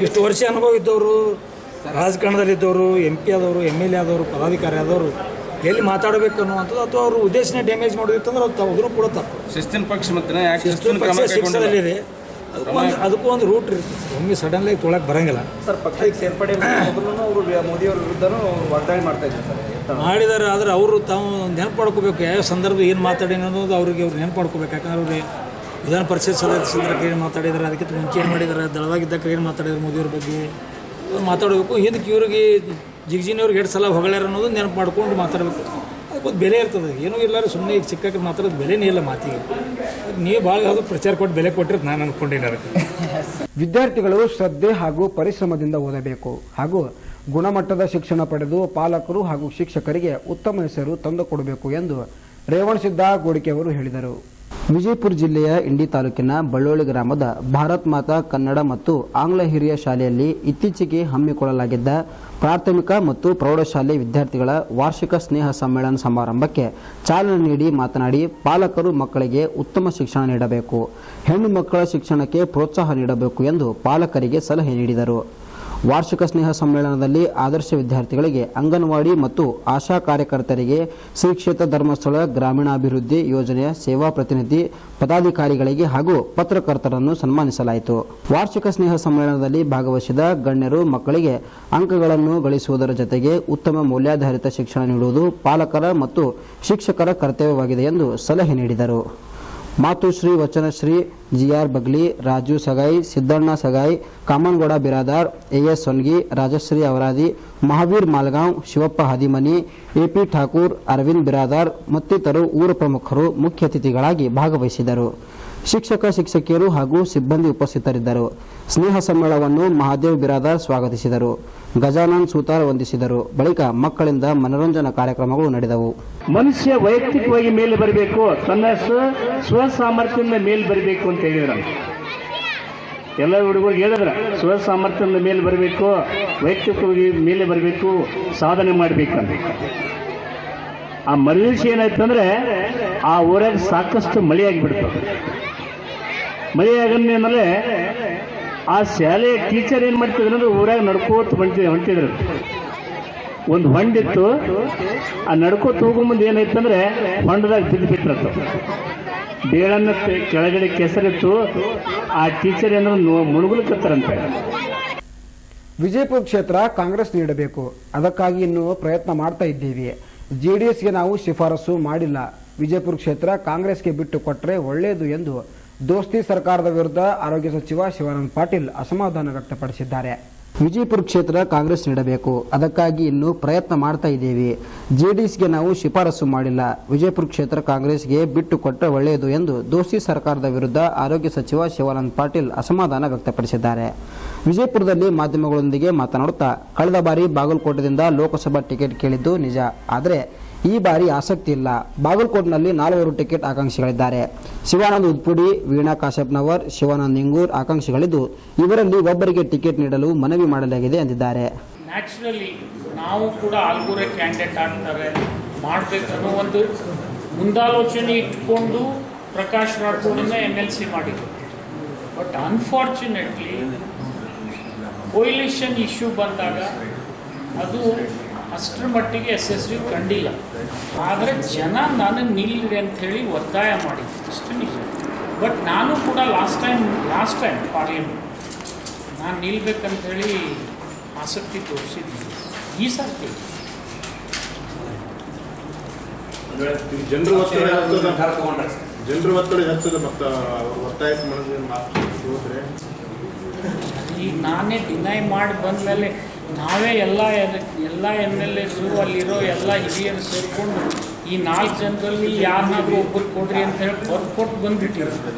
ಇಷ್ಟು ವರ್ಷ ಅನುಭವ ಇದ್ದವರು ರಾಜಕಾರಣದಲ್ಲಿದ್ದವರು ಎಂ ಪಿ ಆದವರು ಎಂ ಎಲ್ ಎ ಆದವರು ಪದಾಧಿಕಾರಿ ಆದವರು ಎಲ್ಲಿ ಮಾತಾಡಬೇಕು ಅನ್ನುವಂಥದ್ದು ಅಥವಾ ಅವರು ಉದ್ದೇಶನೇ ಡ್ಯಾಮೇಜ್ ಮಾಡೋದಿತ್ತಂದ್ರೆ ಅದು ತಪ್ಪು ಕೂಡ ತಪ್ಪು. ಶಿಸ್ತಿನ ಪಕ್ಷ ಮತ್ತೆ ಯಾಕೆ ಶಿಸ್ತಿನ ಪಕ್ಷ ಶಿಕ್ಷಣದಲ್ಲಿದೆ ಅದಕ್ಕೂ ಒಂದು ಅದಕ್ಕೂ ಒಂದು ರೂಟ್ ಇರುತ್ತೆ. ಒಮ್ಮೆ ಸಡನ್ಲಿ ತೊಳಕ್ಕೆ ಬರಂಗಿಲ್ಲ. ಸರ್ ಪಕ್ಷಕ್ಕೆ ಸೇರ್ಪಡೆ ಮೊದಲು ಅವರು ಮೋದಿಯವ್ರ ವಿರುದ್ಧನೂ ವಾಗ್ದಾಳಿ ಮಾಡ್ತಾ ಇದ್ದಾರೆ ಸರ್ ಮಾಡಿದ್ದಾರೆ ಆದರೆ ಅವರು ತಾವು ನೆನಪು ಮಾಡ್ಕೋಬೇಕು ಯಾವ ಸಂದರ್ಭ ಏನು ಮಾತಾಡಿ ಅನ್ನೋದು ಅವ್ರಿಗೆ ಅವ್ರು ನೆನಪು ಮಾಡ್ಕೋಬೇಕು ಯಾಕಂದ್ರೆ ಅವ್ರಿಗೆ ವಿಧಾನ ಪರಿಷತ್ ಸದಸ್ಯರ ಏನು ಮಾತಾಡಿದ್ದಾರೆ ಅದಕ್ಕಿಂತ ಮುಂಚೆ ಏನು ಮಾಡಿದ್ದಾರೆ ದಳವಾಗಿದ್ದಾಗ ಏನು ಮಾತಾಡಿದ್ರು ಮೋದಿಯವ್ರ ಬಗ್ಗೆ. ಮಾತಾಡಬೇಕು. ಹಿಂದಕ್ಕೆ ಇವ್ರಿಗೆ ಜಿಗ್ಜಿನವ್ರಿಗೆ ಎರಡು ಸಲ ಹೊಗಳ್ಯಾರ ಅನ್ನೋದು ನೆನಪು ಮಾಡ್ಕೊಂಡು ಮಾತಾಡಬೇಕು. ಅದಕ್ಕೊಂದು ಬೆಲೆ ಇರ್ತದೆ. ಏನೂ ಇಲ್ಲಾರ ಸುಮ್ಮನೆ ಈಗ ಚಿಕ್ಕಕ್ಕೆ ಮಾತ್ರ ಬೆಲೆನೇ ಇಲ್ಲ ಮಾತಿಗೆ. ನೀವು ಭಾಳ ಯಾವುದು ಪ್ರಚಾರ ಕೊಟ್ಟು ಬೆಲೆ ಕೊಟ್ಟಿರೋದು ನಾನು ಅಂದ್ಕೊಂಡಿಲ್ಲ ವಿದ್ಯಾರ್ಥಿಗಳು ಶ್ರದ್ಧೆ ಹಾಗೂ ಪರಿಶ್ರಮದಿಂದ ಓದಬೇಕು ಹಾಗೂ ಗುಣಮಟ್ಟದ ಶಿಕ್ಷಣ ಪಡೆದು ಪಾಲಕರು ಹಾಗೂ ಶಿಕ್ಷಕರಿಗೆ ಉತ್ತಮ ಹೆಸರು ತಂದುಕೊಡಬೇಕು ಎಂದು ರೇವಣಸಿದ್ದ ಗೋಡಿಕೆ ಅವರು ಹೇಳಿದರು. ವಿಜಯಪುರ ಜಿಲ್ಲೆಯ ಇಂಡಿ ತಾಲೂಕಿನ ಬಳ್ಳೋಳಿ ಗ್ರಾಮದ ಭಾರತ್ ಮಾತಾ ಕನ್ನಡ ಮತ್ತು ಆಂಗ್ಲ ಹಿರಿಯ ಶಾಲೆಯಲ್ಲಿ ಇತ್ತೀಚೆಗೆ ಹಮ್ಮಿಕೊಳ್ಳಲಾಗಿದ್ದ ಪ್ರಾಥಮಿಕ ಮತ್ತು ಪ್ರೌಢಶಾಲೆ ವಿದ್ಯಾರ್ಥಿಗಳ ವಾರ್ಷಿಕ ಸ್ನೇಹ ಸಮ್ಮೇಳನ ಸಮಾರಂಭಕ್ಕೆ ಚಾಲನೆ ನೀಡಿ ಮಾತನಾಡಿ ಪಾಲಕರು ಮಕ್ಕಳಿಗೆ ಉತ್ತಮ ಶಿಕ್ಷಣ ನೀಡಬೇಕು, ಹೆಣ್ಣು ಮಕ್ಕಳ ಶಿಕ್ಷಣಕ್ಕೆ ಪ್ರೋತ್ಸಾಹ ನೀಡಬೇಕು ಎಂದು ಪಾಲಕರಿಗೆ ಸಲಹೆ ನೀಡಿದರು. ವಾರ್ಷಿಕ ಸ್ನೇಹ ಸಮ್ಮೇಳನದಲ್ಲಿ ಆದರ್ಶ ವಿದ್ಯಾರ್ಥಿಗಳಿಗೆ ಅಂಗನವಾಡಿ ಮತ್ತು ಆಶಾ ಕಾರ್ಯಕರ್ತರಿಗೆ ಶ್ರೀ ಕ್ಷೇತ್ರ ಧರ್ಮಸ್ಥಳ ಗ್ರಾಮೀಣಾಭಿವೃದ್ಧಿ ಯೋಜನೆಯ ಸೇವಾ ಪ್ರತಿನಿಧಿ, ಪದಾಧಿಕಾರಿಗಳಿಗೆ ಹಾಗೂ ಪತ್ರಕರ್ತರನ್ನು ಸನ್ಮಾನಿಸಲಾಯಿತು. ವಾರ್ಷಿಕ ಸ್ನೇಹ ಸಮ್ಮೇಳನದಲ್ಲಿ ಭಾಗವಹಿಸಿದ ಗಣ್ಯರು, ಮಕ್ಕಳಿಗೆ ಅಂಕಗಳನ್ನು ಗಳಿಸುವುದರ ಜೊತೆಗೆ ಉತ್ತಮ ಮೌಲ್ಯಾಧಾರಿತ ಶಿಕ್ಷಣ ನೀಡುವುದು ಪಾಲಕರ ಮತ್ತು ಶಿಕ್ಷಕರ ಕರ್ತವ್ಯವಾಗಿದೆ ಎಂದು ಸಲಹೆ ನೀಡಿದರು. Matushri Vachanashri G R Bagli, Raju Sagai, Siddanna Sagai, Kamangouda Biradar, A S Songi Rajashri Avaradi, Mahavir Malgaon, Shivappa Hadimani A P Thakur, Arvind Biradar ಮತ್ತಿತರರು ಊರ ಪ್ರಮುಖರು ಮುಖ್ಯ ಅತಿಥಿಗಳಾಗಿ ಭಾಗವಹಿಸಿದರು. ಶಿಕ್ಷಕ, ಶಿಕ್ಷಕಿಯರು ಹಾಗೂ ಸಿಬ್ಬಂದಿ ಉಪಸ್ಥಿತರಿದ್ದರು. ಸ್ನೇಹ ಸಮ್ಮೇಳನವನ್ನು ಮಹಾದೇವ್ ಬಿರಾದಾರ್ ಸ್ವಾಗತಿಸಿದರು. ಗಜಾನನ್ ಸೂತಾರ್ ವಂದಿಸಿದರು. ಬಳಿಕ ಮಕ್ಕಳಿಂದ ಮನರಂಜನಾ ಕಾರ್ಯಕ್ರಮಗಳು ನಡೆದವು. ಮನುಷ್ಯ ವೈಯಕ್ತಿಕವಾಗಿ ಮೇಲೆ ಬರಬೇಕು, ತನ್ನ ಸ್ವ ಸಾಮರ್ಥ್ಯದಿಂದ ಮೇಲೆ ಬರಬೇಕು ಅಂತ ಹೇಳಿದ್ರು. ಎಲ್ಲ ಹುಡುಗರು ಹೇಳಿದ್ರ, ಸ್ವ ಸಾಮರ್ಥ್ಯದಿಂದ ಮೇಲೆ ಬರಬೇಕು, ವೈಯಕ್ತಿಕವಾಗಿ ಮೇಲೆ ಬರಬೇಕು, ಸಾಧನೆ ಮಾಡಬೇಕಂತ. ಆ ಮರುದಿವಸ ಏನಾಯ್ತಂದ್ರೆ, ಆ ಊರಾಗ ಸಾಕಷ್ಟು ಮಳೆಯಾಗಿ ಬಿಡ್ತದೆ ಆಗಂದ್ಮೇಲೆ ಆ ಶಾಲೆಯ ಟೀಚರ್ ಏನು ಮಾಡ್ತಿದ್ರು ಅಂದ್ರೆ ಊರಾಗ ನಡ್ಕೋತ ಅಂತ ಹೊಂಟಿದ್ರು. ಒಂದು ಹೊಂಡಿತ್ತು, ಆ ನಡ್ಕೋತ ಹೋಗೋ ಮುಂದೆ ಏನಾಯ್ತಂದ್ರೆ ಹೊಂಡದಾಗ ಬಿದ್ದು ಬಿಟ್ಟಿರತ್ತು ಬೇಳನ್ನ ಕೆಳಗಡೆ ಕೆಸರಿತ್ತು ಆ ಟೀಚರ್ ಏನಾದ್ರು ಮುಳುಗುಲಕತ್ತಾರಂತೆ ವಿಜಯಪುರ ಕ್ಷೇತ್ರ ಕಾಂಗ್ರೆಸ್ ನೀಡಬೇಕು. ಅದಕ್ಕಾಗಿ ಇನ್ನು ಪ್ರಯತ್ನ ಮಾಡ್ತಾ ಇದ್ದೀವಿ. ಜೆಡಿಎಸ್ಗೆ ನಾವು ಶಿಫಾರಸು ಮಾಡಿಲ್ಲ. ವಿಜಯಪುರ ಕ್ಷೇತ್ರ ಕಾಂಗ್ರೆಸ್ಗೆ ಬಿಟ್ಟು ಕೊಟ್ಟರೆ ಒಳ್ಳೆಯದು ಎಂದು ದೋಸ್ತಿ ಸರ್ಕಾರದ ವಿರುದ್ಧ ಆರೋಗ್ಯ ಸಚಿವ ಶಿವಾನಂದ ಪಾಟೀಲ್ ಅಸಮಾಧಾನ ವ್ಯಕ್ತಪಡಿಸಿದ್ದಾರೆ. ವಿಜಯಪುರ ಕ್ಷೇತ್ರ ಕಾಂಗ್ರೆಸ್ ನೀಡಬೇಕು. ಅದಕ್ಕಾಗಿ ಇನ್ನೂ ಪ್ರಯತ್ನ ಮಾಡ್ತಾ ಇದ್ದೀವಿ. ಜೆಡಿಎಸ್ಗೆ ನಾವು ಶಿಫಾರಸು ಮಾಡಿಲ್ಲ. ವಿಜಯಪುರ ಕ್ಷೇತ್ರ ಕಾಂಗ್ರೆಸ್ಗೆ ಬಿಟ್ಟು ಕೊಟ್ಟರೆ ಒಳ್ಳೆಯದು ಎಂದು ದೋಸ್ತಿ ಸರ್ಕಾರದ ವಿರುದ್ಧ ಆರೋಗ್ಯ ಸಚಿವ ಶಿವಾನಂದ ಪಾಟೀಲ್ ಅಸಮಾಧಾನ ವ್ಯಕ್ತಪಡಿಸಿದ್ದಾರೆ. ವಿಜಯಪುರದಲ್ಲಿ ಮಾಧ್ಯಮಗಳೊಂದಿಗೆ ಮಾತನಾಡುತ್ತಾ, ಕಳೆದ ಬಾರಿ ಬಾಗಲಕೋಟದಿಂದ ಲೋಕಸಭಾ ಟಿಕೆಟ್ ಕೇಳಿದ್ದು ನಿಜ. ಆದರೆ ಈ ಬಾರಿ ಆಸಕ್ತಿ ಇಲ್ಲ. ಬಾಗಲಕೋಟ್ನಲ್ಲಿ ನಾಲ್ವರು ಟಿಕೆಟ್ ಆಕಾಂಕ್ಷಿಗಳಿದ್ದಾರೆ. ಶಿವಾನಂದ್ ಉದ್ಪುಡಿ ವೀಣಾ ಕಾಶ್ಯಪ್ನವರ್ ಶಿವಾನಂದ್ ನಿಂಗೂರ್ ಆಕಾಂಕ್ಷಿಗಳಿದ್ದು, ಇವರಲ್ಲಿ ಒಬ್ಬರಿಗೆ ಟಿಕೆಟ್ ನೀಡಲು ಮನವಿ ಮಾಡಲಾಗಿದೆ ಎಂದಿದ್ದಾರೆ. ನ್ಯಾಚುರಲಿ ನಾವು ಕೂಡ ಆಲ್ಗೂರೆ ಕ್ಯಾಂಡಿಡೇಟ್ ಆಗ್ತಾರೆ. ಮಾಡಬೇಕನ್ನೋ ಒಂದು ಮುಂದಾಲೋಚನೆ ಇಟ್ಕೊಂಡು ಪ್ರಕಾಶ್ ರಾಠೋಡನ್ನ ಎಂ ಎಲ್ ಸಿ ಮಾಡಿದ್ರು. ಬಟ್ ಅನ್ಫಾರ್ಚುನೇಟ್ಲಿ ಕೊಯ್ಲಿಷನ್ ಇಶ್ಯೂ ಬಂದಾಗ ಅದು ಅಷ್ಟರ ಮಟ್ಟಿಗೆ ಯಶಸ್ವಿ ಕಂಡಿಲ್ಲ. ಆದರೆ ಜನ ನನಗೆ ನಿಲ್ಲಿರಿ ಅಂಥೇಳಿ ಒತ್ತಾಯ ಮಾಡಿದ್ದೆ. ಅಷ್ಟು ನಿಜ ಬಟ್ ನಾನು ಕೂಡ last time last time parliament ನಾನು ನಿಲ್ಬೇಕಂಥೇಳಿ ಆಸಕ್ತಿ ತೋರಿಸಿದ್ದೀನಿ ಈ ಸರ್ತಿ. ಜನರು ಜನರು ಒತ್ತಡ ಹೆಚ್ಚದ ಮತ್ತು ಒತ್ತಾಯ ಹೋದ್ರೆ? ಈಗ ನಾನೇ ಡಿನೈ ಮಾಡಿ ಬಂದಮೇಲೆ ನಾವೇ ಎಲ್ಲ ಎಲ್ಲ ಎಂ ಎಲ್ ಎಸ್ರು ಅಲ್ಲಿರೋ ಎಲ್ಲ ಹಿರಿಯರು ಸೇರಿಕೊಂಡು ಈ ನಾಲ್ಕು ಜನರಲ್ಲಿ ಯಾರನ್ನಾದ್ರೂ ಒಬ್ಬರು ಕೊಡ್ರಿ ಅಂತ ಹೇಳಿ ಬರ್ದು ಕೊಟ್ಟು ಬಂದ್ಬಿಟ್ಟಿರೋದು.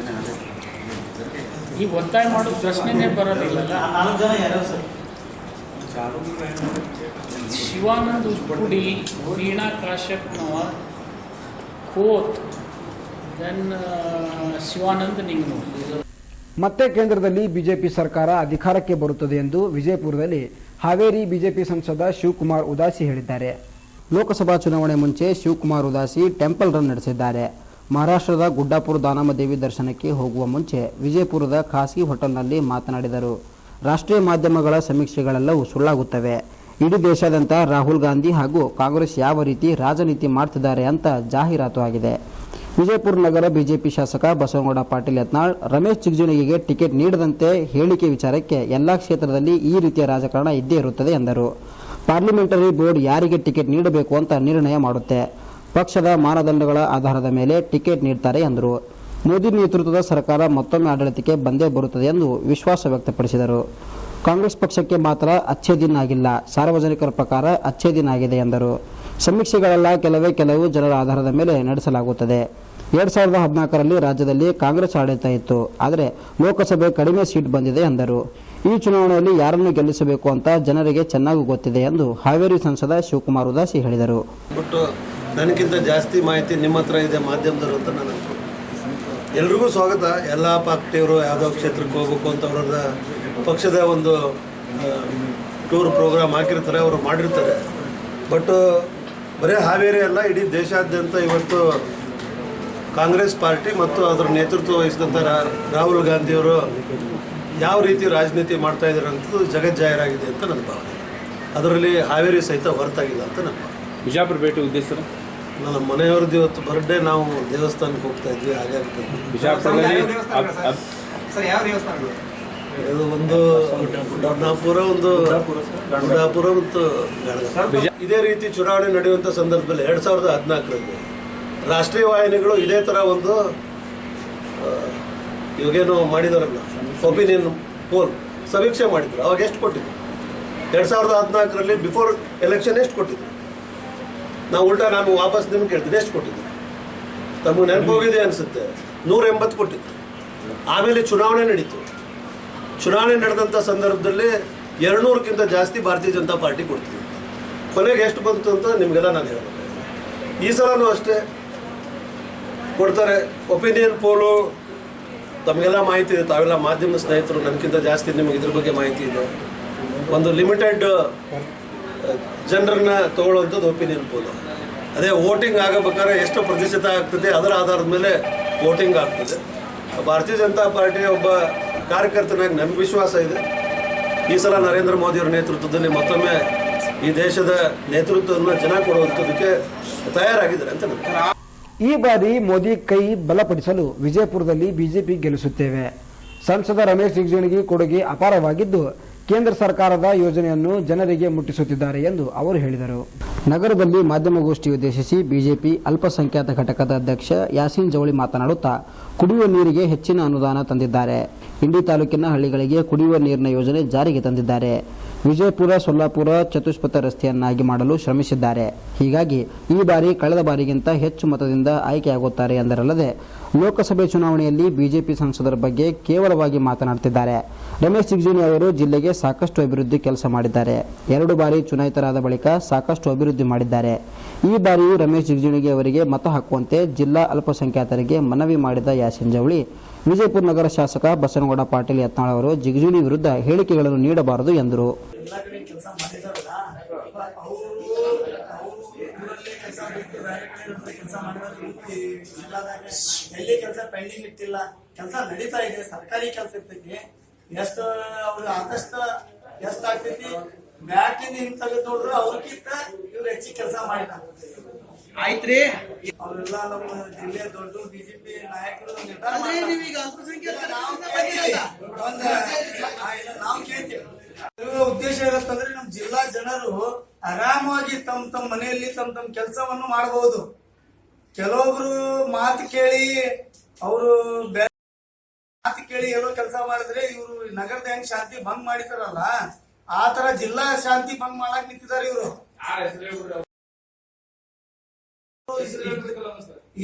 ಈ ಒತ್ತಾಯ ಮಾಡೋ ಪ್ರಶ್ನೆನೇ ಬರೋದಿಲ್ಲಲ್ಲ ಶಿವಾನಂದ್ ಉಪ್ಪುಡಿ ವೀಣಾ ಕಾಶ್ಯಪ್ನವರ್ ಕೋತ್ ದೆನ್ ಶಿವಾನಂದ್ ನಿಂಗ್ನೂರ್ ಮತ್ತೆ ಕೇಂದ್ರದಲ್ಲಿ ಬಿಜೆಪಿ ಸರ್ಕಾರ ಅಧಿಕಾರಕ್ಕೆ ಬರುತ್ತದೆ ಎಂದು ವಿಜಯಪುರದಲ್ಲಿ ಹಾವೇರಿ ಬಿಜೆಪಿ ಸಂಸದ ಶಿವಕುಮಾರ್ ಉದಾಸಿ ಹೇಳಿದ್ದಾರೆ. ಲೋಕಸಭಾ ಚುನಾವಣೆ ಮುಂಚೆ ಶಿವಕುಮಾರ್ ಉದಾಸಿ ಟೆಂಪಲ್ ರನ್ ನಡೆಸಿದ್ದಾರೆ. ಮಹಾರಾಷ್ಟ್ರದ ಗುಡ್ಡಾಪುರ ದಾನಮದೇವಿ ದರ್ಶನಕ್ಕೆ ಹೋಗುವ ಮುಂಚೆ ವಿಜಯಪುರದ ಖಾಸಗಿ ಹೋಟೆಲ್ನಲ್ಲಿ ಮಾತನಾಡಿದರು. ರಾಷ್ಟ್ರೀಯ ಮಾಧ್ಯಮಗಳ ಸಮೀಕ್ಷೆಗಳೆಲ್ಲವೂ ಸುಳ್ಳಾಗುತ್ತವೆ. ಇಡೀ ದೇಶಾದ್ಯಂತ ರಾಹುಲ್ ಗಾಂಧಿ ಹಾಗೂ ಕಾಂಗ್ರೆಸ್ ಯಾವ ರೀತಿ ರಾಜನೀತಿ ಮಾಡ್ತಿದ್ದಾರೆ ಅಂತ ಜಾಹೀರಾತು ಆಗಿದೆ. ವಿಜಯಪುರ ನಗರ ಬಿಜೆಪಿ ಶಾಸಕ ಬಸವನಗೌಡ ಪಾಟೀಲ್ ಯತ್ನಾಳ್, ರಮೇಶ್ ಚಿಗ್ಜುನಿಗೆ ಟಿಕೆಟ್ ನೀಡದಂತೆ ಹೇಳಿಕೆ ವಿಚಾರಕ್ಕೆ ಎಲ್ಲಾ ಕ್ಷೇತ್ರದಲ್ಲಿ ಈ ರೀತಿಯ ರಾಜಕಾರಣ ಇದ್ದೇ ಇರುತ್ತದೆ ಎಂದರು. ಪಾರ್ಲಿಮೆಂಟರಿ ಬೋರ್ಡ್ ಯಾರಿಗೆ ಟಿಕೆಟ್ ನೀಡಬೇಕು ಅಂತ ನಿರ್ಣಯ ಮಾಡುತ್ತೆ. ಪಕ್ಷದ ಮಾನದಂಡಗಳ ಆಧಾರದ ಮೇಲೆ ಟಿಕೆಟ್ ನೀಡ್ತಾರೆ ಎಂದರು. ಮೋದಿ ನೇತೃತ್ವದ ಸರ್ಕಾರ ಮತ್ತೊಮ್ಮೆ ಆಡಳಿತಕ್ಕೆ ಬಂದೇ ಬರುತ್ತದೆ ಎಂದು ವಿಶ್ವಾಸ ವ್ಯಕ್ತಪಡಿಸಿದರು. ಕಾಂಗ್ರೆಸ್ ಪಕ್ಷಕ್ಕೆ ಮಾತ್ರ ಅಚ್ಚೇ ದಿನ ಆಗಿಲ್ಲ ಸಾರ್ವಜನಿಕರ ಪ್ರಕಾರ ಅಚ್ಚೇ ದಿನ ಆಗಿದೆ ಎಂದರು. ಸಮೀಕ್ಷೆಗಳೆಲ್ಲ ಕೆಲವೇ ಕೆಲವು ಜನರ ಆಧಾರದ ಮೇಲೆ ನಡೆಸಲಾಗುತ್ತದೆ. ಎರಡ್ ಸಾವಿರದ ಹದಿನಾಲ್ಕರಲ್ಲಿ ರಾಜ್ಯದಲ್ಲಿ ಕಾಂಗ್ರೆಸ್ ಆಡಳಿತ ಇತ್ತು. ಆದರೆ ಲೋಕಸಭೆ ಕಡಿಮೆ ಸೀಟ್ ಬಂದಿದೆ ಎಂದರು. ಈ ಚುನಾವಣೆಯಲ್ಲಿ ಯಾರನ್ನು ಗೆಲ್ಲಿಸಬೇಕು ಅಂತ ಜನರಿಗೆ ಚೆನ್ನಾಗಿ ಗೊತ್ತಿದೆ ಎಂದು ಹಾವೇರಿ ಸಂಸದ ಶಿವಕುಮಾರ್ ಉದಾಸಿ ಹೇಳಿದರು. ಬಟ್ ನನಗಿಂತ ಜಾಸ್ತಿ ಮಾಹಿತಿ ನಿಮ್ಮ ಹತ್ರ ಇದೆ, ಮಾಧ್ಯಮದವರು ಅಂತ ನಾನು ಎಲ್ರಿಗೂ ಸ್ವಾಗತ. ಎಲ್ಲ ಪಾರ್ಟಿಯವರು ಯಾವುದೋ ಕ್ಷೇತ್ರಕ್ಕೆ ಹೋಗಬೇಕು ಅಂತ ಅವರ ಪಕ್ಷದ ಒಂದು ಟೂರ್ ಪ್ರೋಗ್ರಾಮ್ ಹಾಕಿರ್ತಾರೆ, ಅವರು ಮಾಡಿರ್ತಾರೆ. ಬಟ್ ಬರೀ ಹಾವೇರಿ ಅಲ್ಲ ಇಡೀ ದೇಶಾದ್ಯಂತ ಇವತ್ತು ಕಾಂಗ್ರೆಸ್ ಪಾರ್ಟಿ ಮತ್ತು ಅದರ ನೇತೃತ್ವ ವಹಿಸಿದಂಥ ರಾ- ರಾಹುಲ್ ಗಾಂಧಿಯವರು ಯಾವ ರೀತಿ ರಾಜನೀತಿ ಮಾಡ್ತಾ ಇದ್ದಾರೆ ಅಂತ ಜಗಜ್ಜಾಹೀರಾಗಿದೆ ಅಂತ ನನ್ನ ಭಾವನೆ. ಅದರಲ್ಲಿ ಹಾವೇರಿ ಸಹಿತ ಹೊರತಾಗಿಲ್ಲ ಅಂತ ನನ್ನ ಭಾವನೆ. ಬಿಜಾಪುರ ಭೇಟಿ ಉದ್ದೇಶ ನನ್ನ ಮನೆಯವ್ರದ್ದು ಇವತ್ತು ಬರ್ಡೇ ನಾವು ದೇವಸ್ಥಾನಕ್ಕೆ ಹೋಗ್ತಾ ಇದ್ವಿ ಹಾಗೆ ಆಗ್ತದೆ ಇದು ಒಂದು ದೊಡ್ಡಾಪುರ ಒಂದು ದೊಡ್ಡಾಪುರ ಮತ್ತು ಇದೇ ರೀತಿ ಚುನಾವಣೆ ನಡೆಯುವಂಥ ಸಂದರ್ಭದಲ್ಲಿ ಎರಡು ಸಾವಿರದ ಹದಿನಾಲ್ಕರಲ್ಲಿ ರಾಷ್ಟ್ರೀಯ ವಾಹಿನಿಗಳು ಇದೇ ಥರ ಒಂದು ಇವಾಗೇನು ಮಾಡಿದಾರಲ್ಲ, ಒಪಿನಿಯನ್ ಪೋಲ್ ಸಮೀಕ್ಷೆ ಮಾಡಿದ್ರು. ಅವಾಗ ಎಷ್ಟು ಕೊಟ್ಟಿದ್ರು? ಎರಡು ಸಾವಿರದ ಹದಿನಾಲ್ಕರಲ್ಲಿ ಬಿಫೋರ್ ಎಲೆಕ್ಷನ್ ಎಷ್ಟು ಕೊಟ್ಟಿದ್ರು? ನಾವು ಉಲ್ಟಾ ನಾನು ವಾಪಸ್ ನಿಮ್ಗೆ ಕೇಳ್ತೀನಿ, ಎಷ್ಟು ಕೊಟ್ಟಿದ್ರು? ತಮಗೆ ನೆನಪು ಹೋಗಿದೆ ಅನಿಸುತ್ತೆ. ನೂರ ಎಂಬತ್ತು ಕೊಟ್ಟಿದ್ರು. ಆಮೇಲೆ ಚುನಾವಣೆ ನಡೀತು. ಚುನಾವಣೆ ನಡೆದಂಥ ಸಂದರ್ಭದಲ್ಲಿ ಎರಡುನೂರಕ್ಕಿಂತ ಜಾಸ್ತಿ ಭಾರತೀಯ ಜನತಾ ಪಾರ್ಟಿ ಕೊಡ್ತೀವಿ. ಕೊನೆಗೆ ಎಷ್ಟು ಬಂತು ಅಂತ ನಿಮಗೆಲ್ಲ ನಾನು ಹೇಳ್ಬೇಕು. ಈ ಸಲನೂ ಅಷ್ಟೇ. ಕೊಡ್ತಾರೆ ಒಪಿನಿಯನ್ ಪೋಲು, ತಮಗೆಲ್ಲ ಮಾಹಿತಿ ಇದೆ, ತಾವೆಲ್ಲ ಮಾಧ್ಯಮ ಸ್ನೇಹಿತರು ನಮಗಿಂತ ಜಾಸ್ತಿ ನಿಮಗೆ ಇದ್ರ ಬಗ್ಗೆ ಮಾಹಿತಿ ಇದೆ. ಒಂದು ಲಿಮಿಟೆಡ್, ಜನರನ್ನ ತಗೊಳ್ಳುವಂಥದ್ದು ಒಪಿನಿಯನ್ ಪೋಲು. ಅದೇ ವೋಟಿಂಗ್ ಆಗಬೇಕಾದ್ರೆ ಎಷ್ಟು ಪ್ರತಿಶತ ಆಗ್ತದೆ, ಅದರ ಆಧಾರದ ಮೇಲೆ ವೋಟಿಂಗ್ ಆಗ್ತದೆ. ಭಾರತೀಯ ಜನತಾ ಪಾರ್ಟಿ ಒಬ್ಬ ಕಾರ್ಯಕರ್ತನಾಗಿ ನನ್ನ ವಿಶ್ವಾಸ ಇದೆ. ಈ ಸಲ ನರೇಂದ್ರ ಮೋದಿಯವರ ನೇತೃತ್ವದಲ್ಲಿ ಮತ್ತೊಮ್ಮೆ ಈ ದೇಶದ ನೇತೃತ್ವವನ್ನು ಜನ ಕೊಡುವಂಥದ್ದಕ್ಕೆ ತಯಾರಾಗಿದ್ದಾರೆ ಅಂತ ಈ ಬಾರಿ ಮೋದಿ ಕೈ ಬಲಪಡಿಸಲು ವಿಜಯಪುರದಲ್ಲಿ ಬಿಜೆಪಿ ಗೆಲ್ಲಿಸುತ್ತೇವೆ. ಸಂಸದ ರಮೇಶ್ ಜಿಗಜಿಣಗಿ ಕೊಡುಗೆ ಅಪಾರವಾಗಿದ್ದು ಕೇಂದ್ರ ಸರ್ಕಾರದ ಯೋಜನೆಯನ್ನು ಜನರಿಗೆ ಮುಟ್ಟಿಸುತ್ತಿದ್ದಾರೆ ಎಂದು ಅವರು ಹೇಳಿದರು. ನಗರದಲ್ಲಿ ಮಾಧ್ಯಮಗೋಷ್ಠಿ ಉದ್ದೇಶಿಸಿ ಬಿಜೆಪಿ ಅಲ್ಪಸಂಖ್ಯಾತ ಘಟಕದ ಅಧ್ಯಕ್ಷ ಯಾಸೀನ್ ಜವಳಿ ಮಾತನಾಡುತ್ತಾ ಕುಡಿಯುವ ನೀರಿಗೆ ಹೆಚ್ಚಿನ ಅನುದಾನ ತಂದಿದ್ದಾರೆ. ಇಂಡಿ ತಾಲೂಕಿನ ಹಳ್ಳಿಗಳಿಗೆ ಕುಡಿಯುವ ನೀರಿನ ಯೋಜನೆ ಜಾರಿಗೆ ತಂದಿದ್ದಾರೆ. ವಿಜಯಪುರ, ಸೊಲ್ಲಾಪುರ ಚತುಷ್ಪಥ ರಸ್ತೆಯನ್ನಾಗಿ ಮಾಡಲು ಶ್ರಮಿಸಿದ್ದಾರೆ. ಹೀಗಾಗಿ ಈ ಬಾರಿ ಕಳೆದ ಬಾರಿಗಿಂತ ಹೆಚ್ಚು ಮತದಿಂದ ಆಯ್ಕೆಯಾಗುತ್ತಾರೆ ಎಂದರಲ್ಲದೆ, ಲೋಕಸಭೆ ಚುನಾವಣೆಯಲ್ಲಿ ಬಿಜೆಪಿ ಸಂಸದರ ಬಗ್ಗೆ ಕೇವಲವಾಗಿ ಮಾತನಾಡುತ್ತಿದ್ದಾರೆ ರಮೇಶ್ ಜಿಗಜಿಣಿ ಅವರು ಜಿಲ್ಲೆಗೆ ಸಾಕಷ್ಟು ಅಭಿವೃದ್ಧಿ ಕೆಲಸ ಮಾಡಿದ್ದಾರೆ. ಎರಡು ಬಾರಿ ಚುನಾಯಿತರಾದ ಬಳಿಕ ಸಾಕಷ್ಟು ಅಭಿವೃದ್ಧಿ ಮಾಡಿದ್ದಾರೆ. ಈ ಬಾರಿಯೂ ರಮೇಶ್ ಜಿಗಜಿಣಿಗೆ ಅವರಿಗೆ ಮತ ಹಾಕುವಂತೆ ಜಿಲ್ಲಾ ಅಲ್ಪಸಂಖ್ಯಾತರಿಗೆ ಮನವಿ ಮಾಡಿದ ಯಾಸಿನ್ ಜವಳಿ ವಿಜಯಪುರ ನಗರ ಶಾಸಕ ಬಸನಗೌಡ ಪಾಟೀಲ್ ಯತ್ನಾಳ್ ಅವರು ಜಿಗಜಿಣಿ ವಿರುದ್ಧ ಹೇಳಿಕೆಗಳನ್ನು ನೀಡಬಾರದು ಎಂದರು. ಎಲ್ಲ ಕೆಲಸ ಪೆಂಡಿಂಗ್ ಇಟ್ಟಿಲ್ಲ ಕೆಲಸ ನಡೀತಾ ಇದೆ ಸರ್ಕಾರಿ ಕೆಲಸ ಇರ್ತೈತಿ ಎಷ್ಟು ಅವ್ರು ಆದಷ್ಟು ಎಷ್ಟಾಗ್ತೈತಿ ಬ್ಯಾಟಿಂದ ಹಿಂಗ್ ತೆಗೆದು ನೋಡಿದ್ರೆ ಅವ್ರಿಗಿಂತ ಇವ್ರು ಹೆಚ್ಚಿಗೆ ಕೆಲಸ ಮಾಡಿದ್ದಾರೆ ಆಯ್ತ್ರಿ. ಅವರೆಲ್ಲ ನಮ್ಮ ಜಿಲ್ಲೆಯ ದೊಡ್ಡ ಬಿಜೆಪಿ ನಾಯಕರು ನಾವು ಕೇಳ್ತೀವಿ. ಉದ್ದೇಶ ಏನಂತಂದ್ರೆ ನಮ್ಮ ಜಿಲ್ಲಾ ಜನರು ಆರಾಮಾಗಿ ತಮ್ಮ ತಮ್ಮ ಮನೆಯಲ್ಲಿ ತಮ್ಮ ತಮ್ಮ ಕೆಲಸವನ್ನು ಮಾಡಬಹುದು ಕೆಲವೊಬ್ರು ಮಾತು ಕೇಳಿ ಅವರು ಮಾತು ಕೇಳಿ ಏನೋ ಕೆಲಸ ಮಾಡಿದ್ರೆ ಇವರು ನಗರದ ಹೆಂಗ್ ಶಾಂತಿ ಭಂಗ್ ಮಾಡಿದಾರಲ್ಲ ಆ ತರ ಜಿಲ್ಲಾ ಶಾಂತಿ ಭಂಗ್ ಮಾಡಕ್ ನಿಂತಿದ್ದಾರೆ ಇವರು.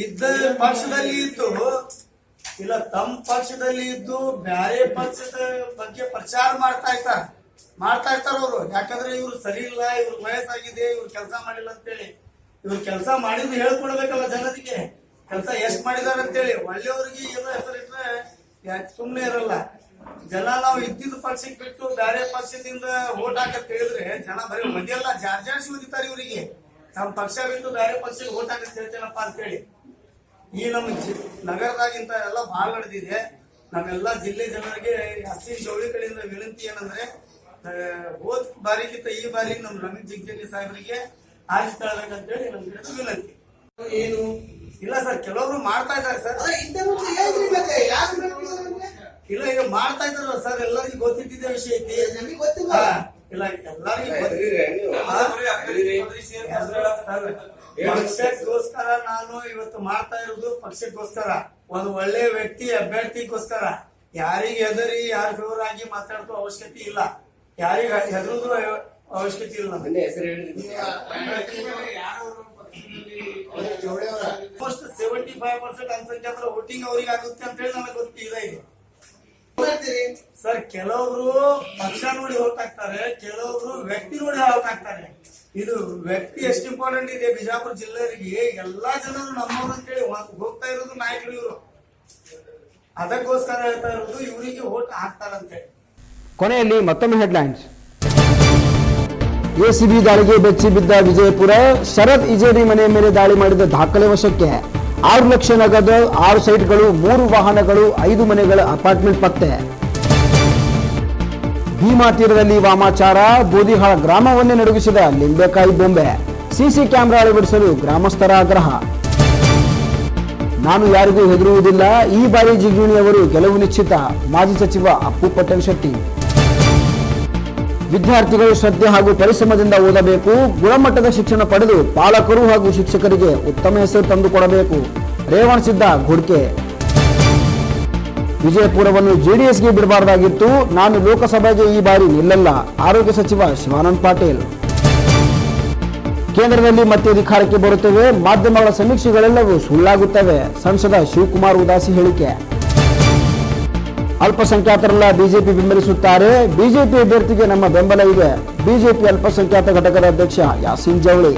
ಇದ್ದ ಪಕ್ಷದಲ್ಲಿ ಇದ್ದು ಇಲ್ಲ, ತಮ್ಮ ಪಕ್ಷದಲ್ಲಿ ಇದ್ದು ಬ್ಯಾರೆ ಪಕ್ಷದ ಬಗ್ಗೆ ಪ್ರಚಾರ ಮಾಡ್ತಾ ಇರ್ತಾರ. ಮಾಡ್ತಾ ಇರ್ತಾರ ಅವರು. ಯಾಕಂದ್ರೆ ಇವ್ರು ಸರಿ ಇಲ್ಲ ಇವ್ರ ವಯಸ್ಸಾಗಿದೆ, ಇವ್ರು ಕೆಲಸ ಮಾಡಿಲ್ಲ ಅಂತೇಳಿ. ಇವ್ರು ಕೆಲಸ ಮಾಡಿದ್ದು ಹೇಳ್ಕೊಡ್ಬೇಕಲ್ಲ ಜನರಿಗೆ. ಕೆಲಸ ಎಷ್ಟ್ ಮಾಡಿದಾರ ಅಂತೇಳಿ. ಒಳ್ಳೆಯವ್ರಿಗೆ ಏನೋ ಹೆಸರಿಟ್ರೆ ಯಾಕೆ ಸುಮ್ನೆ ಇರಲ್ಲ. ಜನ ನಾವು ಇದ್ದಿದ್ದ ಪಕ್ಷಕ್ಕೆ ಬಿಟ್ಟು ಬ್ಯಾರೆ ಪಕ್ಷದಿಂದ ಓಟ್ ಹಾಕತ್ ಹೇಳಿದ್ರೆ ಜನ ಬರೀ ಮದಿಯೆಲ್ಲ. ಜಾರ್ಜಾಡ್ಸಿ ಓದಿತಾರೆ ಇವರಿಗೆ. ನಮ್ಮ ಪಕ್ಷ ಬಿಟ್ಟು ಬೇರೆ ಪಕ್ಷಕ್ಕೆ ಓಟ್ ಹಾಕಿ ಹೇಳ್ತೇನಪ್ಪ ಅಂತೇಳಿ. ಈ ನಮ್ಮ ಜಿ- ನಗರದಾಗಿಂತ ಎಲ್ಲ ಭಾಳ ನಡೆದಿದೆ. ನಮ್ಮೆಲ್ಲ ಜಿಲ್ಲೆ ಜನರಿಗೆ ಹಸಿನ್ ಜವಳಿ ಕಡೆಯಿಂದ ವಿನಂತಿ ಏನಂದ್ರೆ ಹೋದ್ ಬಾರಿಗಿಂತ ಈ ಬಾರಿ ನಮ್ಮ ರಮೇಶ್ ಜಿಗ್ಜಲ್ಲಿ ಸಾಹೇಬರಿಗೆ ಆರಿಸಿ ತಳಬೇಕಂತೇಳಿ ನಮ್ಗೆ ವಿನಂತಿ. ಏನು? ಇಲ್ಲ ಸರ್ ಕೆಲವರು ಮಾಡ್ತಾ ಇದ್ದಾರೆ ಸರ್. ಇಲ್ಲ ಈಗ ಮಾಡ್ತಾ ಇದಾರಲ್ಲ ಸರ್ ಎಲ್ಲರಿಗೂ ಗೊತ್ತಿದ್ದ ವಿಷಯ ಐತಿ. ಹಾ, ಇಲ್ಲ ಎಲ್ಲರಿಗೂ ಪಕ್ಷಕ್ಕೋಸ್ಕರ ನಾನು ಇವತ್ತು ಮಾಡ್ತಾ ಇರೋದು ಪಕ್ಷಕ್ಕೋಸ್ಕರ. ಒಂದು ಒಳ್ಳೆ ವ್ಯಕ್ತಿ ಅಭ್ಯರ್ಥಿಗೋಸ್ಕರ. ಯಾರಿಗೆ ಹೆದರಿ ಯಾರ ಫೇವರ್ ಆಗಿ ಮಾತಾಡೋ ಅವಶ್ಯಕತೆ ಇಲ್ಲ. ಯಾರಿಗ ಹೆದರುದು ಅವಶ್ಯಕತೆ ಇಲ್ಲ ಆಲ್ಮೋಸ್ಟ್ ಸೆವೆಂಟಿ ಫೈವ್ ಪರ್ಸೆಂಟ್ ಅಲ್ಪಸಂಖ್ಯಾತರ ವೋಟಿಂಗ್ ಅವ್ರಿಗೆ ಆಗುತ್ತೆ ಅಂತ ಹೇಳಿ ನನಗೆ ಗೊತ್ತಿಲ್ಲ ಇದು. ಸರ್, ಕೆಲವರು ಪಕ್ಷ ನೋಡಿ ಓಟ್ ಹಾಕ್ತಾರೆ, ಕೆಲವರು ವ್ಯಕ್ತಿ ನೋಡಿ ಹಾಕ್ತಾರೆ. ಇದು ವ್ಯಕ್ತಿ ಎಷ್ಟು ಇಂಪಾರ್ಟೆಂಟ್ ಇದೆ ಬಿಜಾಪುರ ಜಿಲ್ಲೆಯವರಿಗೆ? ಎಲ್ಲಾ ಜನರು ನಮ್ಮವ್ರು ಅಂತ ಹೇಳಿ ಹೋಗ್ತಾ ಇರೋದು ನಾಯಕರು ಇವರು. ಅದಕ್ಕೋಸ್ಕರ ಹೇಳ್ತಾ ಇರೋದು, ಇವರಿಗೆ ಓಟ್ ಹಾಕ್ತಾರಂತೆ. ಕೊನೆಯಲ್ಲಿ ಮತ್ತೊಮ್ಮೆ ಹೆಡ್ಲೈನ್ಸ್ ಎಸಿಬಿ ದಾಳಿಗೆ ಬೆಚ್ಚಿ ಬಿದ್ದ ವಿಜಯಪುರ ಶರದ್ ಇಜೇರಿ ಮನೆ ಮೇಲೆ ದಾಳಿ ಮಾಡಿದ ದಾಖಲೆ ವಶಕ್ಕೆ. ಆರು ಲಕ್ಷ ನಗದು, ಆರು ಸೈಟ್ಗಳು, ಮೂರು ವಾಹನಗಳು, ಐದು ಮನೆಗಳ ಅಪಾರ್ಟ್ಮೆಂಟ್ ಪತ್ತೆ. ಭೀಮಾ ತೀರದಲ್ಲಿ ವಾಮಾಚಾರ, ಬೂದಿಹಾಳ ಗ್ರಾಮವನ್ನೇ ನಡುಗಿಸಿದ ಲಿಂಬೆಕಾಯಿ ಬೊಂಬೆ. ಸಿಸಿ ಕ್ಯಾಮೆರಾ ಅಳವಡಿಸಲು ಗ್ರಾಮಸ್ಥರ ಆಗ್ರಹ. ನಾನು ಯಾರಿಗೂ ಹೆದರುವುದಿಲ್ಲ, ಈ ಬಾರಿ ಜಿಗಿಣಿಯವರು ಅವರು ಗೆಲುವು ನಿಶ್ಚಿತ, ಮಾಜಿ ಸಚಿವ ಅಪ್ಪು ಪಟೇಲ್ ಶೆಟ್ಟಿ. ವಿದ್ಯಾರ್ಥಿಗಳು ಶ್ರದ್ಧೆ ಹಾಗೂ ಪರಿಶ್ರಮದಿಂದ ಓದಬೇಕು. ಗುಣಮಟ್ಟದ ಶಿಕ್ಷಣ ಪಡೆದು ಪಾಲಕರು ಹಾಗೂ ಶಿಕ್ಷಕರಿಗೆ ಉತ್ತಮ ಹೆಸರು ತಂದುಕೊಡಬೇಕು. ರೇವಣಸಿದ್ದ ಗುಡ್ಕೆ. ವಿಜಯಪುರವನ್ನು ಜೆಡಿಎಸ್ಗೆ ಬಿಡಬಾರದಾಗಿತ್ತು. ನಾನು ಲೋಕಸಭೆಗೆ ಈ ಬಾರಿ ನಿಲ್ಲಲ್ಲ. ಆರೋಗ್ಯ ಸಚಿವ ಶಿವಾನಂದ್ ಪಾಟೀಲ್. ಕೇಂದ್ರದಲ್ಲಿ ಮತ್ತೆ ಅಧಿಕಾರಕ್ಕೆ ಬರುತ್ತೇವೆ. ಮಾಧ್ಯಮಗಳ ಸಮೀಕ್ಷೆಗಳೆಲ್ಲವೂ ಸುಳ್ಳಾಗುತ್ತವೆ. ಸಂಸದ ಶಿವಕುಮಾರ್ ಉದಾಸಿ ಹೇಳಿಕೆ. ಅಲ್ಪಸಂಖ್ಯಾತರೆಲ್ಲ ಬಿಜೆಪಿ ಬೆಂಬಲಿಸುತ್ತಾರೆ. ಬಿಜೆಪಿ ಅಭ್ಯರ್ಥಿಗೆ ನಮ್ಮ ಬೆಂಬಲ ಇದೆ. ಬಿಜೆಪಿ ಅಲ್ಪಸಂಖ್ಯಾತ ಘಟಕದ ಅಧ್ಯಕ್ಷ ಯಾಸಿನ್ ಜವಳಿ.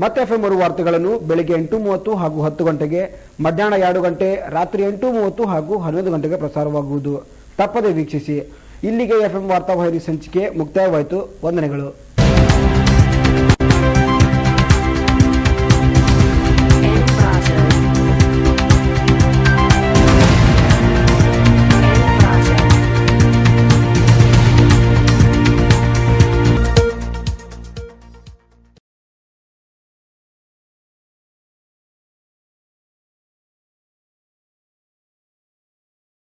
ಮತ್ತೆ ಮೂರು ವಾರ್ತೆಗಳನ್ನು ಬೆಳಿಗ್ಗೆ ಎಂಟು ಮೂವತ್ತು ಹಾಗೂ ಹತ್ತು ಗಂಟೆಗೆ, ಮಧ್ಯಾಹ್ನ ಎರಡು ಗಂಟೆ, ರಾತ್ರಿ ಎಂಟು ಮೂವತ್ತು ಹಾಗೂ ಹನ್ನೊಂದು ಗಂಟೆಗೆ ಪ್ರಸಾರವಾಗುವುದು. ತಪ್ಪದೆ ವೀಕ್ಷಿಸಿ. ಇಲ್ಲಿಗೆ ಎಫ್ಎಂ ವಾರ್ತಾವಾಹಿನಿ ಸಂಚಿಕೆ ಮುಕ್ತಾಯವಾಯಿತು. ವಂದನೆಗಳು.